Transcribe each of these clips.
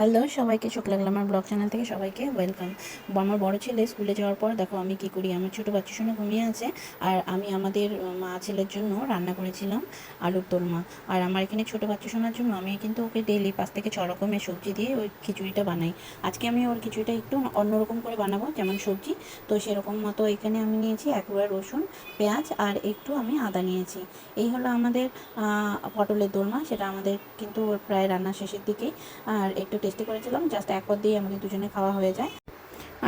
Hello, সবাইকে চোখ লাগল আমার ব্লগ চ্যানেল থেকে সবাইকে ওয়েলকাম। আমার বড় ছেলে স্কুলে যাওয়ার পর দেখো আমি কি করি, আমার ছোটো বাচ্চা শুনে ঘুমিয়ে আছে আর আমি আমাদের মা ছেলের জন্য রান্না করেছিলাম আলুর দোলমা। আর আমার এখানে ছোটো বাচ্চা শোনার জন্য আমি কিন্তু ওকে ডেলি পাঁচ থেকে ছ রকমের সবজি দিয়ে ওই খিচুড়িটা বানাই। আজকে আমি ওর খিচুড়িটা একটু অন্যরকম করে বানাবো, যেমন সবজি। তো সেরকম মতো এখানে আমি নিয়েছি এক রুয়া রসুন, পেঁয়াজ আর একটু আমি আদা নিয়েছি। এই হলো আমাদের পটলের দোলমা, সেটা আমাদের কিন্তু প্রায় রান্না শেষের দিকেই আর একটু টেস্টি করেছিলাম জাস্ট এক পদ দিয়ে আমাদের দুজনে খাওয়া হয়ে যায়।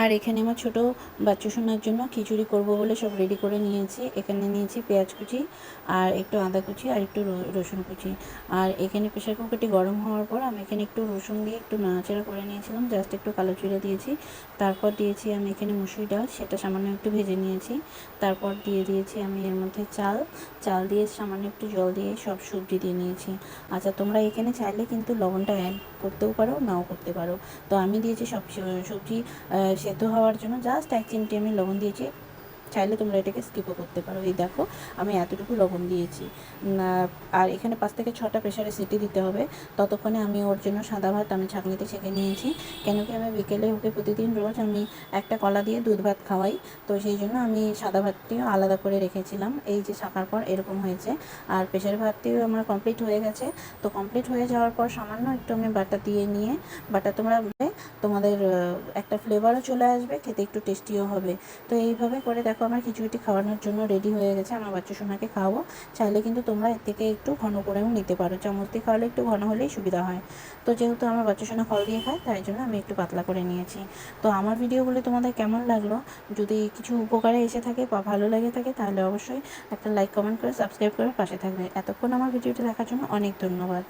আর এখানে আমার ছোট বাচ্চা শোনার জন্য খিচুড়ি করব বলে সব রেডি করে নিয়েছি। এখানে নিয়েছি পেঁয়াজ কুচি আর একটু আদা কুচি আর একটু রসুন কুচি। আর এখানে প্রেশার কুকারটি গরম হওয়ার পর আমি এখানে একটু রসুন দিয়ে একটু নাড়াচাড়া করে নিয়েছিলাম জাস্ট একটু কালো জিরে দিয়েছি। তারপর দিয়েছি আমি এখানে মুসুরি ডাল, সেটা সামান্য একটু ভেজে নিয়েছি। তারপর দিয়ে দিয়েছি আমি এর মধ্যে চাল। চাল দিয়ে সামান্য একটু জল দিয়ে সব সবজি দিয়ে নিয়েছি। আচ্ছা তোমরা এখানে চাইলে কিন্তু লবণটা অ্যাড করতেও পারো, নাও করতে পারো। তো আমি দিয়েছি সব সবজি সেদ্ধ হওয়ার জন্য জাস্ট এক চিমটি আমি লবণ দিয়েছি। চাইলে তোমরা এটাকে স্কিপও করতে পারো। এই দেখো, আমি এতটুকু লবণ দিয়েছি। আর এখানে পাঁচ থেকে ছটা প্রেশারে সিটি দিতে হবে। ততক্ষণে আমি ওর জন্য সাদা ভাত আমি ছাঁকনিতে ছেঁকে নিয়েছি। কেন কি আমি বিকেলে ওকে প্রতিদিন রোজ আমি একটা কলা দিয়ে দুধ ভাত খাওয়াই। তো সেই জন্য আমি সাদা ভাতটিও আলাদা করে রেখেছিলাম। এই যে ছাকার পর এরকম হয়েছে। আর প্রেশার ভাতটিও আমার কমপ্লিট হয়ে গেছে। তো কমপ্লিট হয়ে যাওয়ার পর সামান্য একটু আমি বাটা দিয়ে নিয়ে বাটা তোমরা দিলে তোমাদের একটা ফ্লেভারও চলে আসবে। খেতে একটু টেস্টিও হবে। তো এইভাবে করে দেখো আমার খিচুড়িটি খাওয়ানোর জন্য রেডি হয়ে গেছে। আমার বাচ্চা সোনাকে খাওয়াবো। চাইলে কিন্তু তোমরা এর থেকে একটু ঘন করেও নিতে পারো। চামচ দিয়ে খাওয়ালে একটু ঘন হলেই সুবিধা হয়। তো যেহেতু আমার বাচ্চা সোনা ফল দিয়ে খায়, তাই জন্য আমি একটু পাতলা করে নিয়েছি। তো আমার ভিডিওগুলো তোমাদের কেমন লাগল? যদি কিছু উপকারে এসে থাকে বা ভালো লাগে থাকে, তাহলে অবশ্যই একটা লাইক কমেন্ট করে সাবস্ক্রাইব করে পাশে থাকবে। এতক্ষণ আমার ভিডিওটি দেখার জন্য অনেক ধন্যবাদ।